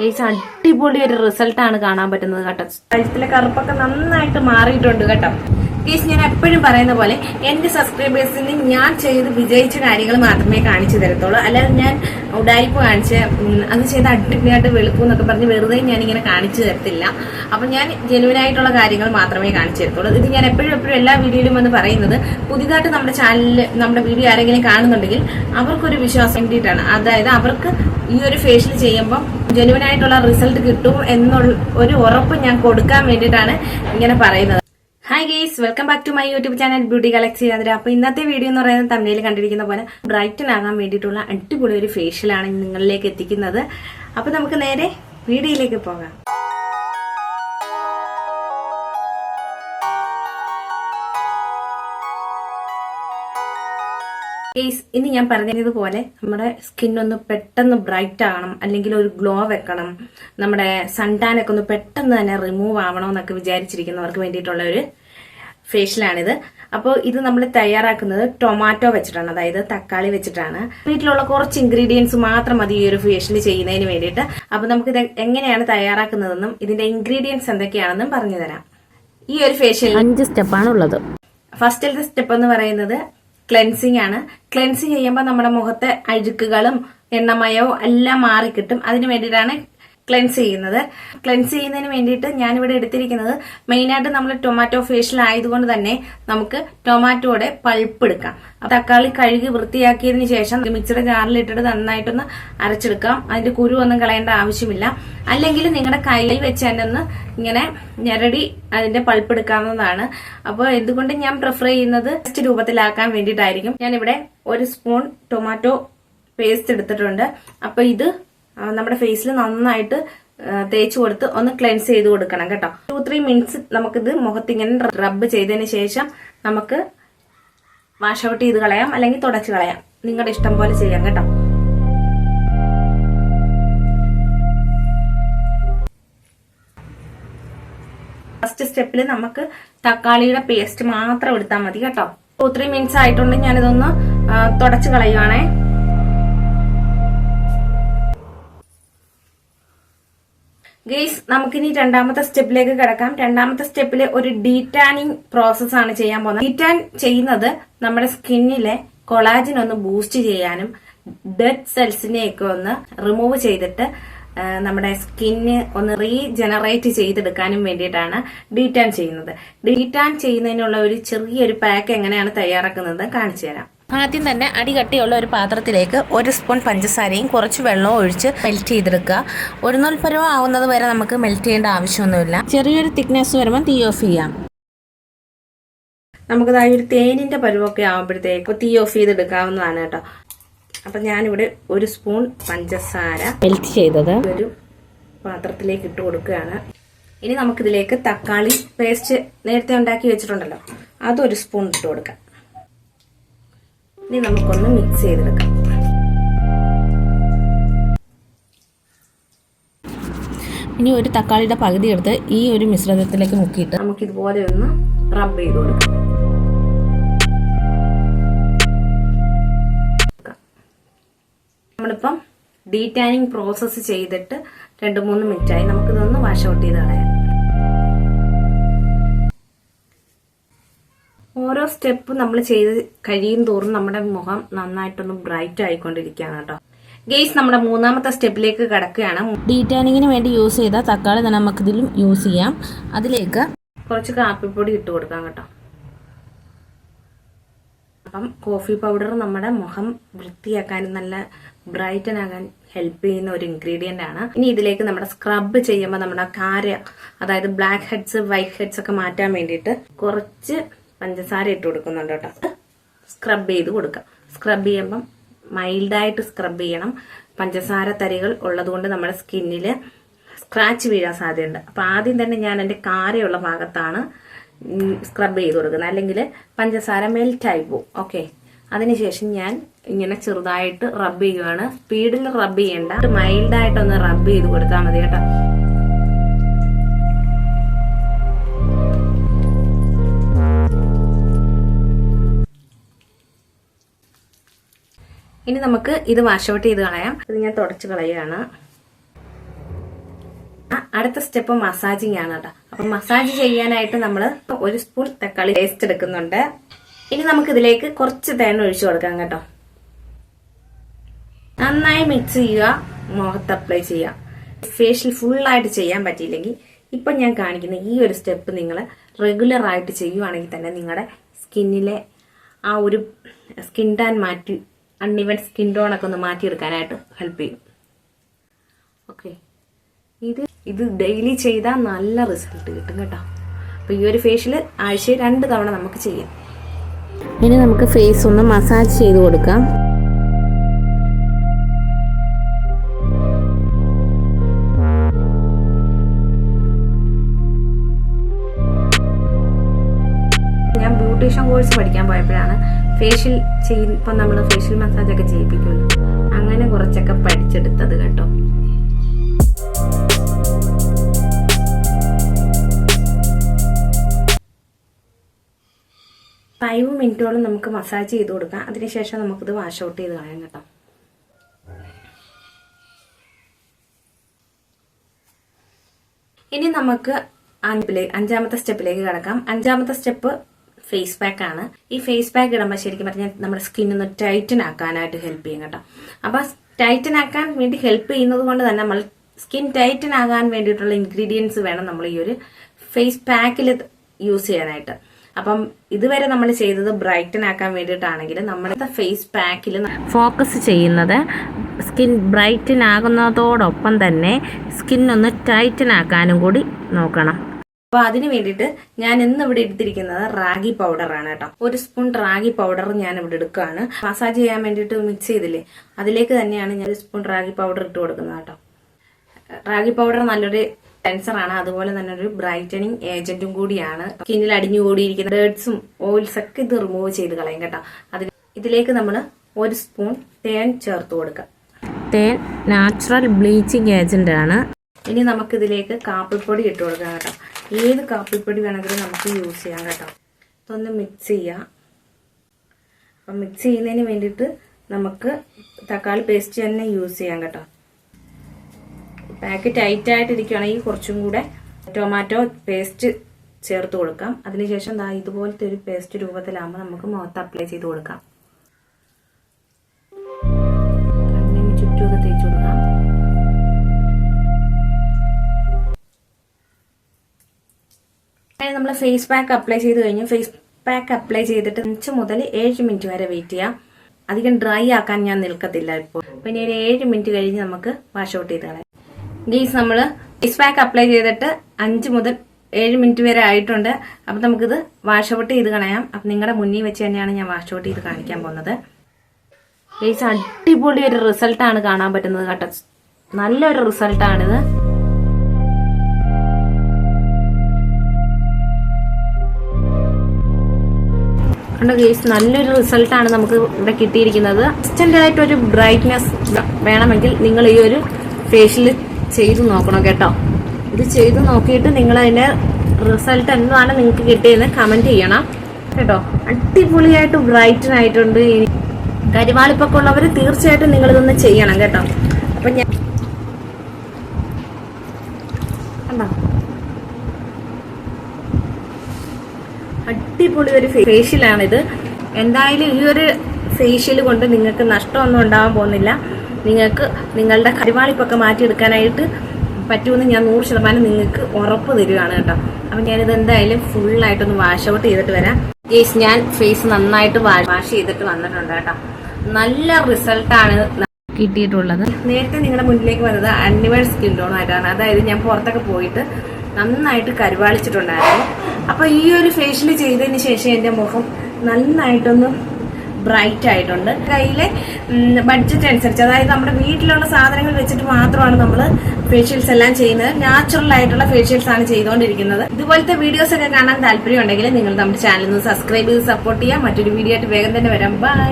Guys അടിപൊളി ഒരു റിസൾട്ടാണ് കാണാൻ പറ്റുന്നത് കേട്ടോ. കഴുത്തിലെ കറുപ്പൊക്കെ നന്നായിട്ട് മാറിയിട്ടുണ്ട് കേട്ടോ. ഗൈസ് ഞാൻ എപ്പോഴും പറയുന്ന പോലെ എന്റെ സബ്സ്ക്രൈബേഴ്സിന് ഞാൻ ചെയ്ത് വിജയിച്ച കാര്യങ്ങൾ മാത്രമേ കാണിച്ചു തരത്തുള്ളൂ. അല്ലാതെ ഞാൻ ഉടായ്പ കാണിച്ച് അത് ചെയ്ത് അടിപൊളിയായിട്ട് വെളുക്കും എന്നൊക്കെ പറഞ്ഞ് വെറുതെ ഞാൻ ഇങ്ങനെ കാണിച്ചു തരത്തില്ല. അപ്പൊ ഞാൻ ജെനുവൻ ആയിട്ടുള്ള കാര്യങ്ങൾ മാത്രമേ കാണിച്ചു തരത്തുള്ളൂ. ഇത് ഞാൻ എപ്പോഴും എപ്പോഴും എല്ലാ വീഡിയോയിലും വന്ന് പറയുന്നത് പുതിയതായിട്ട് നമ്മുടെ ചാനലിൽ നമ്മുടെ വീഡിയോ ആരെങ്കിലും കാണുന്നുണ്ടെങ്കിൽ അവർക്കൊരു വിശ്വാസം വേണ്ടിയിട്ടാണ്. അതായത് അവർക്ക് ഈ ഒരു ഫേഷ്യൽ ചെയ്യുമ്പോൾ ജെനുവൻ ആയിട്ടുള്ള റിസൾട്ട് കിട്ടും എന്നുള്ള ഒരു ഉറപ്പ് ഞാൻ കൊടുക്കാൻ വേണ്ടിയിട്ടാണ് ഇങ്ങനെ പറയുന്നത്. Hi guys welcome back to my YouTube channel beauty collect Athira അപ്പൊ ഇന്നത്തെ വീഡിയോ എന്ന് പറയുന്നത് തമിഴിൽ കണ്ടിരിക്കുന്ന പോലെ ബ്രൈറ്റൻ ആകാൻ വേണ്ടിയിട്ടുള്ള അടിപൊളി ഒരു ഫേഷ്യലാണ് നിങ്ങളിലേക്ക് എത്തിക്കുന്നത്. അപ്പൊ നമുക്ക് നേരെ വീഡിയോയിലേക്ക് പോകാം. കേസ് ഇനി ഞാൻ പറഞ്ഞതുപോലെ നമ്മുടെ സ്കിൻ ഒന്ന് പെട്ടെന്ന് ബ്രൈറ്റ് ആകണം അല്ലെങ്കിൽ ഒരു ഗ്ലോ വെക്കണം. നമ്മുടെ സൺടാനൊക്കെ ഒന്ന് പെട്ടെന്ന് തന്നെ റിമൂവ് ആവണം എന്നൊക്കെ വിചാരിച്ചിരിക്കുന്നവർക്ക് വേണ്ടിയിട്ടുള്ള ഒരു ഫേഷ്യലാണിത് അപ്പോൾ ഇത് നമ്മൾ തയ്യാറാക്കുന്നത് ടൊമാറ്റോ വെച്ചിട്ടാണ് അതായത് തക്കാളി വെച്ചിട്ടാണ്. വീട്ടിലുള്ള കുറച്ച് ഇൻഗ്രീഡിയൻസ് മാത്രം മതി ഈ ഒരു ഫേഷ്യൽ ചെയ്യുന്നതിന് വേണ്ടിയിട്ട്. അപ്പോൾ നമുക്ക് ഇത് എങ്ങനെയാണ് തയ്യാറാക്കുന്നതെന്നും ഇതിന്റെ ഇൻഗ്രീഡിയൻസ് എന്തൊക്കെയാണെന്നും പറഞ്ഞു തരാം ഈ ഒരു ഫേഷ്യൽ അഞ്ച് സ്റ്റെപ്പാണ് ഉള്ളത് ഫസ്റ്റിലത്തെ സ്റ്റെപ്പ് എന്ന് പറയുന്നത് ക്ലെൻസിങ് ആണ്. ക്ലെൻസിങ് ചെയ്യുമ്പോൾ നമ്മുടെ മുഖത്തെ അഴുക്കുകളും എണ്ണമയവും എല്ലാം മാറിക്കിട്ടും. അതിന് വേണ്ടിയിട്ടാണ് ക്ലെൻസ് ചെയ്യുന്നത്. ക്ലെൻസ് ചെയ്യുന്നതിന് വേണ്ടിയിട്ട് ഞാനിവിടെ എടുത്തിരിക്കുന്നത് മെയിനായിട്ട് നമ്മൾ ടൊമാറ്റോ ഫേഷ്യൽ ആയതുകൊണ്ട് തന്നെ നമുക്ക് ടൊമാറ്റോയുടെ പൾപ്പ് എടുക്കാം. തക്കാളി കഴുകി വൃത്തിയാക്കിയതിന് ശേഷം മിക്സിയുടെ ജാറിലിട്ടിട്ട് നന്നായിട്ടൊന്ന് അരച്ചെടുക്കാം. അതിന്റെ കുരു ഒന്നും കളയേണ്ട ആവശ്യമില്ല. അല്ലെങ്കിൽ നിങ്ങളുടെ കയ്യിൽ വെച്ച് തന്നെ ഒന്ന് ഇങ്ങനെ ഞെരടി അതിന്റെ പൾപ്പ് എടുക്കാവുന്നതാണ്. അപ്പോൾ എന്തുകൊണ്ട് ഞാൻ പ്രിഫർ ചെയ്യുന്നത് ടെസ്റ്റ് രൂപത്തിലാക്കാൻ വേണ്ടിയിട്ടായിരിക്കും. ഞാനിവിടെ ഒരു സ്പൂൺ ടൊമാറ്റോ പേസ്റ്റ് എടുത്തിട്ടുണ്ട്. അപ്പൊ ഇത് നമ്മുടെ ഫേസിൽ നന്നായിട്ട് തേച്ച് കൊടുത്ത് ഒന്ന് ക്ലെൻസ് ചെയ്ത് കൊടുക്കണം കേട്ടോ. ടു ത്രീ മിനിറ്റ്സ് നമുക്കിത് മുഖത്ത് ഇങ്ങനെ റബ്ബ് ചെയ്തതിന് ശേഷം നമുക്ക് വാഷ് ഔട്ട് ചെയ്ത് കളയാം അല്ലെങ്കിൽ തുടച്ച് കളയാം. നിങ്ങളുടെ ഇഷ്ടം പോലെ ചെയ്യാം കേട്ടോ. ഫസ്റ്റ് സ്റ്റെപ്പിൽ നമുക്ക് തക്കാളിയുടെ പേസ്റ്റ് മാത്രം എടുത്താൽ മതി കേട്ടോ. ടു ത്രീ മിനിറ്റ്സ് ആയിട്ടുണ്ട് ഞാനിതൊന്ന് തുടച്ച് കളയുവാണേ. ഗെയ്സ് നമുക്കിനി രണ്ടാമത്തെ സ്റ്റെപ്പിലേക്ക് കിടക്കാം. രണ്ടാമത്തെ സ്റ്റെപ്പിൽ ഒരു ഡീറ്റാനിങ് പ്രോസസ് ആണ് ചെയ്യാൻ പോകുന്നത്. ഡീറ്റാൻ ചെയ്യുന്നത് നമ്മുടെ സ്കിന്നിലെ കൊളാജിൻ ഒന്ന് ബൂസ്റ്റ് ചെയ്യാനും ഡെഡ് സെൽസിനെയൊക്കെ ഒന്ന് റിമൂവ് ചെയ്തിട്ട് നമ്മുടെ സ്കിന്ന് ഒന്ന് റീജനറേറ്റ് ചെയ്തെടുക്കാനും വേണ്ടിയിട്ടാണ് ഡീറ്റാൻ ചെയ്യുന്നത്. ഡീറ്റാൻ ചെയ്യുന്നതിനുള്ള ഒരു ചെറിയൊരു പാക്ക് എങ്ങനെയാണ് തയ്യാറാക്കുന്നത് കാണിച്ചു തരാം. ആദ്യം തന്നെ അടികട്ടിയുള്ള ഒരു പാത്രത്തിലേക്ക് ഒരു സ്പൂൺ പഞ്ചസാരയും കുറച്ച് വെള്ളവും ഒഴിച്ച് മെൽറ്റ് ചെയ്തെടുക്കുക. ഒരു നൂൽ പരുവം ആവുന്നത് വരെ നമുക്ക് മെൽറ്റ് ചെയ്യേണ്ട ആവശ്യമൊന്നുമില്ല. ചെറിയൊരു തിക്നെസ് വരുമ്പോൾ തീ ഓഫ് ചെയ്യാം. നമുക്കത് ആ ഒരു തേനിന്റെ പരുവൊക്കെ ആകുമ്പോഴത്തേക്ക് തീ ഓഫ് ചെയ്തെടുക്കാവുന്നതാണ് കേട്ടോ. അപ്പൊ ഞാനിവിടെ ഒരു സ്പൂൺ പഞ്ചസാര മെൽറ്റ് ചെയ്തത്. ഒരു പാത്രത്തിലേക്ക് ഇട്ട് കൊടുക്കുകയാണ്. ഇനി നമുക്കിതിലേക്ക് തക്കാളി പേസ്റ്റ് നേരത്തെ ഉണ്ടാക്കി വെച്ചിട്ടുണ്ടല്ലോ. അതൊരു സ്പൂൺ ഇട്ട് കൊടുക്കാം. ഇനി നമുക്കൊന്ന് മിക്സ് ചെയ്തെടുക്കാം. ഇനി ഒരു തക്കാളിയുടെ പകുതി എടുത്ത് ഈ ഒരു മിശ്രിതത്തിലേക്ക് മുക്കിയിട്ട് നമുക്ക് ഇതുപോലെ ഒന്ന് റബ്ബ് ചെയ്ത് കൊടുക്കാം. നമ്മളിപ്പം ഡീറ്റാനിങ് പ്രോസസ്സ് ചെയ്തിട്ട് രണ്ട് മൂന്ന് മിനിറ്റായി നമുക്കിതൊന്ന് വാഷ് ഔട്ട് ചെയ്ത് കളയാം. ഓരോ സ്റ്റെപ്പ് നമ്മൾ ചെയ്ത് കഴിയും തോറും നമ്മുടെ മുഖം നന്നായിട്ടൊന്ന് ബ്രൈറ്റ് ആയിക്കൊണ്ടിരിക്കുകയാണ് കേട്ടോ. ഗെയ്സ് നമ്മുടെ മൂന്നാമത്തെ സ്റ്റെപ്പിലേക്ക് കിടക്കുകയാണ്. ഡീറ്റാനിങ്ങിന് വേണ്ടി യൂസ് ചെയ്ത തക്കാളി തന്നെ നമുക്കിതിലും യൂസ് ചെയ്യാം. അതിലേക്ക് കുറച്ച് കാപ്പിപ്പൊടി ഇട്ട് കൊടുക്കാം കേട്ടോ. അപ്പം കോഫി പൗഡർ നമ്മുടെ മുഖം വൃത്തിയാക്കാനും നല്ല ബ്രൈറ്റൻ ആകാൻ ഹെൽപ്പ് ചെയ്യുന്ന ഒരു ഇൻഗ്രീഡിയന്റ് ആണ്. ഇനി ഇതിലേക്ക് നമ്മുടെ സ്ക്രബ് ചെയ്യുമ്പോൾ നമ്മുടെ കാര അതായത് ബ്ലാക്ക് ഹെഡ്സ് വൈറ്റ് ഹെഡ്സ് ഒക്കെ മാറ്റാൻ വേണ്ടിയിട്ട് കുറച്ച് പഞ്ചസാര ഇട്ട് കൊടുക്കുന്നുണ്ട് കേട്ടോ. സ്ക്രബ് ചെയ്ത് കൊടുക്കാം. സ്ക്രബ് ചെയ്യുമ്പം മൈൽഡായിട്ട് സ്ക്രബ് ചെയ്യണം. പഞ്ചസാര തരികൾ ഉള്ളതുകൊണ്ട് നമ്മുടെ സ്കിന്നിൽ സ്ക്രാച്ച് വീഴാൻ സാധ്യതയുണ്ട്. അപ്പോൾ ആദ്യം തന്നെ ഞാൻ എന്റെ കാരയുള്ള ഭാഗത്താണ് സ്ക്രബ് ചെയ്ത് കൊടുക്കുന്നത്. അല്ലെങ്കിൽ പഞ്ചസാര മെൽറ്റായി പോകും ഓക്കെ അതിനുശേഷം ഞാൻ ഇങ്ങനെ ചെറുതായിട്ട് റബ്ബ് ചെയ്യുകയാണ് സ്പീഡിൽ റബ്ബ് ചെയ്യേണ്ട. മൈൽഡായിട്ടൊന്ന് റബ്ബ് ചെയ്ത് കൊടുത്താൽ മതി കേട്ടോ. ഇനി നമുക്ക് ഇത് വാഷ് ഔട്ട് ചെയ്ത് കളയാം. ഇത് ഞാൻ തുടച്ച് കളയുകയാണ്. അടുത്ത സ്റ്റെപ്പ് മസാജിങ് ആണ് കേട്ടോ. അപ്പൊ മസാജ് ചെയ്യാനായിട്ട് നമ്മൾ ഒരു സ്പൂൺ തക്കാളി പേസ്റ്റ് എടുക്കുന്നുണ്ട്. ഇനി നമുക്ക് ഇതിലേക്ക് കുറച്ച് തേൻ ഒഴിച്ചു കൊടുക്കാം കേട്ടോ. നന്നായി മിക്സ് ചെയ്യുക. മുഖത്ത് അപ്ലൈ ചെയ്യുക. ഫേഷ്യൽ ഫുള്ളായിട്ട് ചെയ്യാൻ പറ്റിയില്ലെങ്കിൽ ഇപ്പം ഞാൻ കാണിക്കുന്ന ഈ ഒരു സ്റ്റെപ്പ് നിങ്ങൾ റെഗുലർ ആയിട്ട് ചെയ്യുവാണെങ്കിൽ തന്നെ നിങ്ങളുടെ സ്കിന്നിലെ ആ ഒരു സ്കിൻ ടാൻ മാറ്റി അൺഇവൻ സ്കിൻ ടോണൊക്കെ ഒന്ന് മാറ്റിയെടുക്കാനായിട്ട് ഹെൽപ്പ് ചെയ്യും. ഓക്കെ. ഇത് ഇത് ഡെയിലി ചെയ്താൽ നല്ല റിസൾട്ട് കിട്ടും കേട്ടോ. അപ്പോൾ ഈ ഒരു ഫേഷ്യൽ ആഴ്ചയിൽ രണ്ട് തവണ നമുക്ക് ചെയ്യാം. ഇനി നമുക്ക് ഫേസ് ഒന്ന് മസാജ് ചെയ്ത് കൊടുക്കാം. ഞാൻ ബ്യൂട്ടീഷ്യൻ കോഴ്സ് പഠിക്കാൻ പോയപ്പോഴാണ് ഫേഷ്യൽ ചെയ് ഇപ്പം നമ്മൾ ഫേഷ്യൽ മസാജൊക്കെ ചെയ്യിപ്പിക്കുമല്ലോ. അങ്ങനെ കുറച്ചൊക്കെ പഠിച്ചെടുത്തത് കേട്ടോ. ഫൈവ് മിനിറ്റോളം നമുക്ക് മസാജ് ചെയ്ത് കൊടുക്കാം. അതിനുശേഷം നമുക്കിത് വാഷ് ഔട്ട് ചെയ്ത് കളയാം കേട്ടോ. ഇനി നമുക്ക് അഞ്ചിലേക്ക് അഞ്ചാമത്തെ സ്റ്റെപ്പിലേക്ക് കിടക്കാം. അഞ്ചാമത്തെ സ്റ്റെപ്പ് ഫേസ് പാക്ക് ആണ്. ഈ ഫേസ് പാക്ക് ഇടുമ്പോൾ ശരിക്കും പറഞ്ഞാൽ നമ്മുടെ സ്കിൻ ഒന്ന് ടൈറ്റൻ ആക്കാനായിട്ട് ഹെൽപ്പ് ചെയ്യും കേട്ടോ. അപ്പൊ ടൈറ്റൻ ആക്കാൻ വേണ്ടി ഹെൽപ്പ് ചെയ്യുന്നത് കൊണ്ട് തന്നെ നമ്മൾ സ്കിൻ ടൈറ്റൻ ആകാൻ വേണ്ടിയിട്ടുള്ള ഇൻഗ്രീഡിയൻസ് വേണം നമ്മൾ ഈ ഒരു ഫേസ് പാക്കിൽ യൂസ് ചെയ്യാനായിട്ട്. അപ്പം ഇതുവരെ നമ്മൾ ചെയ്തത് ബ്രൈറ്റൻ ആക്കാൻ വേണ്ടിയിട്ടാണെങ്കിൽ നമ്മുടെ ഫേസ് പാക്കിൽ ഫോക്കസ് ചെയ്യുന്നത് സ്കിൻ ബ്രൈറ്റൻ ആകുന്നതോടൊപ്പം തന്നെ സ്കിൻ ഒന്ന് ടൈറ്റൻ ആക്കാനും കൂടി നോക്കണം. അപ്പൊ അതിന് വേണ്ടിയിട്ട് ഞാൻ ഇന്ന് ഇവിടെ എടുത്തിരിക്കുന്നത് റാഗി പൗഡർ ആണ് കേട്ടോ. ഒരു സ്പൂൺ റാഗി പൗഡർ ഞാൻ ഇവിടെ എടുക്കുകയാണ്. മസാജ് ചെയ്യാൻ വേണ്ടിയിട്ട് മിക്സ് ചെയ്തില്ലേ? അതിലേക്ക് തന്നെയാണ് ഞാൻ ഒരു സ്പൂൺ റാഗി പൗഡർ ഇട്ട് കൊടുക്കുന്നത് കേട്ടോ. റാഗി പൗഡർ നല്ലൊരു ടെൻസർ ആണ്. അതുപോലെ തന്നെ ഒരു ബ്രൈറ്റനിങ് ഏജന്റും കൂടിയാണ്. സ്കിന്നിൽ അടിഞ്ഞു കൂടിയിരിക്കുന്ന ഡേർട്സും ഓയിൽസ് ഒക്കെ ഇത് റിമൂവ് ചെയ്ത് കളയും കേട്ടോ. അതിന് ഇതിലേക്ക് നമ്മൾ ഒരു സ്പൂൺ തേൻ ചേർത്ത് കൊടുക്കാം തേൻ നാച്ചുറൽ ബ്ലീച്ചിങ് ഏജന്റ് ആണ്. ഇനി നമുക്കിതിലേക്ക് കാപ്പിപ്പൊടി ഇട്ട് കൊടുക്കാം കേട്ടോ. ഏത് കാപ്പിപ്പൊടി വേണമെങ്കിലും നമുക്ക് യൂസ് ചെയ്യാം കേട്ടോ. ഇതൊന്ന് മിക്സ് ചെയ്യാം. അപ്പം മിക്സ് ചെയ്യുന്നതിന് വേണ്ടിയിട്ട് നമുക്ക് തക്കാളി പേസ്റ്റ് തന്നെ യൂസ് ചെയ്യാം കേട്ടോ. പാക്ക് ടൈറ്റ് ആയിട്ടിരിക്കുകയാണെങ്കിൽ കുറച്ചും കൂടെ ടൊമാറ്റോ പേസ്റ്റ് ചേർത്ത് കൊടുക്കാം. അതിനുശേഷം ദാ ഇതുപോലത്തെ ഒരു പേസ്റ്റ് രൂപത്തിലാകുമ്പോൾ നമുക്ക് മുഖത്ത് അപ്ലൈ ചെയ്ത് കൊടുക്കാം. ചുറ്റുമൊക്കെ അങ്ങനെ നമ്മൾ ഫേസ് പാക്ക് അപ്ലൈ ചെയ്ത് കഴിഞ്ഞു. ഫേസ് പാക്ക് അപ്ലൈ ചെയ്തിട്ട് അഞ്ച് മുതൽ ഏഴ് മിനിറ്റ് വരെ വെയിറ്റ് ചെയ്യാം. അധികം ഡ്രൈ ആക്കാൻ ഞാൻ നിൽക്കത്തില്ല ഇപ്പോൾ. പിന്നെ ഒരു ഏഴ് മിനിറ്റ് കഴിഞ്ഞ് നമുക്ക് വാഷ് ഔട്ട് ചെയ്ത് കളയാം. ഗീസ് നമ്മൾ ഫേസ് പാക്ക് അപ്ലൈ ചെയ്തിട്ട് അഞ്ച് മുതൽ ഏഴ് മിനിറ്റ് വരെ ആയിട്ടുണ്ട്. അപ്പം നമുക്കിത് വാഷ് ഔട്ട് ചെയ്ത് കളയാം. അപ്പം നിങ്ങളുടെ മുന്നിൽ വെച്ച് തന്നെയാണ് ഞാൻ വാഷ് ഔട്ട് ചെയ്ത് കാണിക്കാൻ പോകുന്നത്. ഗീസ് അടിപൊളി ഒരു റിസൾട്ടാണ് കാണാൻ പറ്റുന്നത് കേട്ടോ. നല്ലൊരു റിസൾട്ടാണിത് കണ്ടോ ഗേസ് നല്ലൊരു റിസൾട്ടാണ് നമുക്ക് ഇവിടെ കിട്ടിയിരിക്കുന്നത്. ഒരു ബ്രൈറ്റ്നെസ് വേണമെങ്കിൽ നിങ്ങൾ ഈ ഒരു ഫേഷ്യൽ ചെയ്ത് നോക്കണം കേട്ടോ. ഇത് ചെയ്ത് നോക്കിയിട്ട് നിങ്ങൾ അതിന്റെ റിസൾട്ട് എന്താണ് നിങ്ങൾക്ക് കിട്ടിയെന്ന് കമന്റ് ചെയ്യണം കേട്ടോ. അടിപൊളിയായിട്ട് ബ്രൈറ്റൻ ആയിട്ടുണ്ട് കരിവാളിപ്പൊക്കെ ഉള്ളവർ തീർച്ചയായിട്ടും നിങ്ങളിതൊന്ന് ചെയ്യണം കേട്ടോ. അപ്പൊ ഞാൻ അടിപൊളി ഒരു ഫേഷ്യലാണിത് എന്തായാലും ഈ ഒരു ഫേഷ്യൽ കൊണ്ട് നിങ്ങൾക്ക് നഷ്ടമൊന്നും ഉണ്ടാവാൻ പോകുന്നില്ല. നിങ്ങൾക്ക് നിങ്ങളുടെ കരിവാളിപ്പൊക്കെ മാറ്റിയെടുക്കാനായിട്ട് പറ്റുമെന്ന് ഞാൻ നൂറ് ശതമാനം നിങ്ങൾക്ക് ഉറപ്പ് തരികയാണ് കേട്ടോ. അപ്പം ഞാനിത് എന്തായാലും ഫുള്ളായിട്ടൊന്ന് വാഷ് ഔട്ട് ചെയ്തിട്ട് വരാം. ഗേസ് ഞാൻ ഫേസ് നന്നായിട്ട് വാഷ് ചെയ്തിട്ട് വന്നിട്ടുണ്ട് കേട്ടോ. നല്ല റിസൾട്ടാണ് കിട്ടിയിട്ടുള്ളത്. നേരത്തെ നിങ്ങളുടെ മുന്നിലേക്ക് വന്നത് അനിവേഴ്സ് സ്കിൻ ടോൺ ആയിട്ടാണ്. അതായത് ഞാൻ പുറത്തൊക്കെ പോയിട്ട് നന്നായിട്ട് കരുവാളിച്ചിട്ടുണ്ടായിരുന്നു. അപ്പൊ ഈ ഒരു ഫേഷ്യൽ ചെയ്തതിന് ശേഷം എന്റെ മുഖം നന്നായിട്ടൊന്ന് ബ്രൈറ്റ് ആയിട്ടുണ്ട്. കയ്യിലെ ബഡ്ജറ്റ് അനുസരിച്ച് അതായത് നമ്മുടെ വീട്ടിലുള്ള സാധനങ്ങൾ വെച്ചിട്ട് മാത്രമാണ് നമ്മൾ ഫേഷ്യൽസ് എല്ലാം ചെയ്യുന്നത്. നാച്ചുറൽ ആയിട്ടുള്ള ഫേഷ്യൽസ് ആണ് ചെയ്തുകൊണ്ടിരിക്കുന്നത്. ഇതുപോലത്തെ വീഡിയോസ് ഒക്കെ കാണാൻ താല്പര്യം ഉണ്ടെങ്കിൽ നിങ്ങൾ നമ്മുടെ ചാനൽ ഒന്ന് സബ്സ്ക്രൈബ് ചെയ്ത് സപ്പോർട്ട് ചെയ്യാം. മറ്റൊരു വീഡിയോ ആയിട്ട് വേഗം തന്നെ വരാം. ബൈ